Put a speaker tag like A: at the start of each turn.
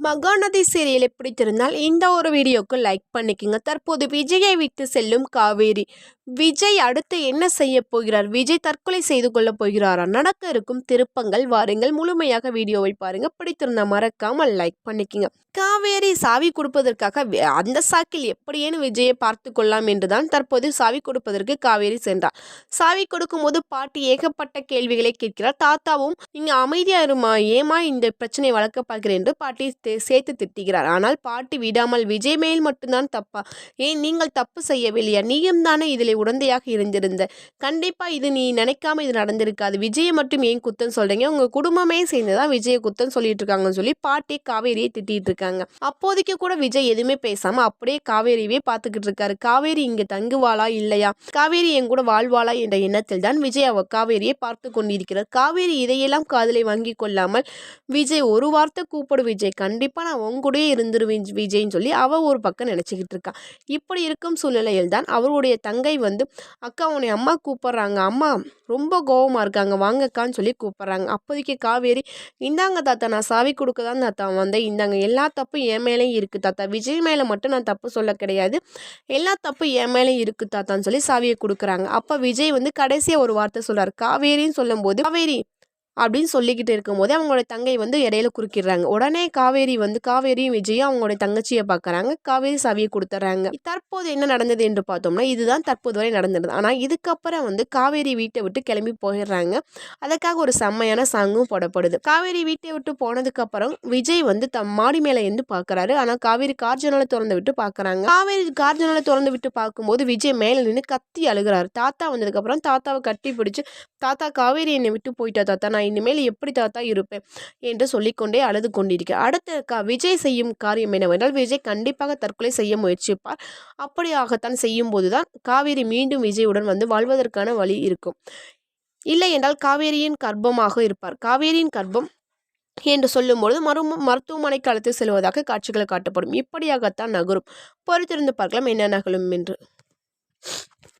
A: மகாநதி சீரியலை பிடித்திருந்தால் இந்த ஒரு வீடியோக்கு லைக் பண்ணிக்கோங்க. தற்போது விஜயை விட்டு செல்லும் காவேரி. விஜய் அடுத்து என்ன செய்ய போகிறார்? விஜய் தற்கொலை செய்து கொள்ளப் போகிறாரா? நடக்க இருக்கும் திருப்பங்கள் வாருங்கள். முழுமையாக வீடியோவை பாருங்க. பிடித்திருந்தா மறக்காமல் லைக் பண்ணிக்கோங்க. காவேரி சாவி கொடுப்பதற்காக அந்த சாக்கில் எப்படியேனு விஜயை பார்த்து கொள்ளலாம் என்றுதான் தற்போது சாவி கொடுப்பதற்கு காவேரி சென்றார். சாவி கொடுக்கும்போது பாட்டி ஏகப்பட்ட கேள்விகளை கேட்கிறார். தாத்தாவும் நீங்க அமைதியா இருமா? ஏமா இந்த பிரச்சனை வளர்க்க பார்க்கிறேன் என்று பாட்டி சேர்த்து திட்டுகிறார். ஆனால் பாட்டி விடாமல் விஜய் மேல் மட்டும்தான் தப்பா? ஏன் நீங்கள் தப்பு செய்யவில்லையா? நீயும் தானே இதில் உடந்தையாக இருந்திருந்த. கண்டிப்பாக இது நீ நினைக்காம இது நடந்திருக்காது. விஜயை மட்டும் ஏன் குத்தம் சொல்கிறீங்க உங்கள் குடும்பமே சேர்ந்து தான் விஜயை குத்தம் சொல்லிட்டு இருக்காங்கன்னு சொல்லி பாட்டி காவேரியை திட்டிகிட்டு இருக்காங்க அப்போதைக்கு கூட விஜய் எதுவுமே பேசாமல் அப்படியே காவேரியவே பார்த்துக்கிட்டு இருக்காரு காவேரி இங்கே தங்குவாளா இல்லையா? காவேரி என் கூட வாழ்வாளா என்ற எண்ணத்தில் தான் விஜய் அவ காவேரியை பார்த்து கொண்டிருக்கிறார். காவேரி இதையெல்லாம் காதலை வாங்கி கொள்ளாமல் விஜய் ஒரு வார்த்தை கூப்பிடு விஜய். கண் கண்டிப்பாக நான் உன் கூடயே இருந்துருவேன் விஜய்ன்னு சொல்லி அவள் ஒரு பக்கம் நினச்சிக்கிட்டு இருக்கா. இப்படி இருக்கும் சூழ்நிலையில் தான் அவருடைய தங்கை வந்து அக்கா உன்னை அம்மா கூப்பிட்றாங்க. அம்மா ரொம்ப கோவமாக இருக்காங்க. வாங்கக்கான்னு சொல்லி கூப்பிட்றாங்க. அப்போதைக்கு காவேரி இந்தாங்க தாத்தா நான் சாவி கொடுக்க தான் தாத்தா வந்தேன். இந்தாங்க. எல்லா தப்பும் என் மேலேயும் இருக்குது தாத்தா. விஜய் மேலே மட்டும் நான் தப்பு சொல்ல கிடையாது. எல்லா தப்பும் என் மேலேயும் இருக்குது தாத்தான்னு சொல்லி சாவியை கொடுக்குறாங்க. அப்போ விஜய் வந்து கடைசியாக ஒரு வார்த்தை சொல்கிறார் காவேரின்னு சொல்லும்போது காவேரி அப்படின்னு சொல்லிக்கிட்டு இருக்கும்போது அவங்களோட தங்கை வந்து இடையில குறுக்கிடுறாங்க. உடனே காவேரி வந்து காவேரியும் விஜயும் அவங்களோட தங்கச்சியை பார்க்குறாங்க. காவேரி சாவியை கொடுத்துட்றாங்க. தற்போது என்ன நடந்தது என்று பார்த்தோம்னா இதுதான் தற்போது வரை நடந்தது. ஆனால் இதுக்கப்புறம் வந்து காவேரி வீட்டை விட்டு கிளம்பி போயிடுறாங்க. அதுக்காக ஒரு செம்மையான சாங்கும் போடப்படுது. காவேரி வீட்டை விட்டு போனதுக்கப்புறம் விஜய் வந்து தம் மாடி மேலே இருந்து பார்க்குறாரு. ஆனால் காவேரி கார் ஜன்னலை திறந்து விட்டு பார்க்குறாங்க. காவேரி கார் ஜன்னலை திறந்து விட்டு பார்க்கும்போது விஜய் மேலே நின்று கத்தி அழுகிறாரு. தாத்தா வந்ததுக்கப்புறம் தாத்தாவை கட்டி பிடிச்சி தாத்தா காவேரி என்னை விட்டு போயிட்டா தாத்தா. நான் இனிமேல் எப்படி தாத்தா இருப்பேன் என்று சொல்லிக்கொண்டே அழுது கொண்டிருக்கேன் அடுத்த க விஜய் செய்யும் காரியம் என்னவென்றால் விஜய் கண்டிப்பாக தற்கொலை செய்ய முயற்சிப்பார். அப்படியாகத்தான் செய்யும் போதுதான் காவேரி மீண்டும் விஜயுடன் வந்து வாழ்வதற்கான வழி இருக்கும். இல்லை என்றால் காவேரியின் கர்ப்பமாக இருப்பார். காவேரியின் கர்ப்பம் என்று சொல்லும்பொழுது மரு மருத்துவமனைக்கு அழைத்து செல்வதாக காட்சிகள் காட்டப்படும். இப்படியாகத்தான் நகரும். பொறுத்திருந்து பார்க்கலாம் என்ன நகலும் என்று.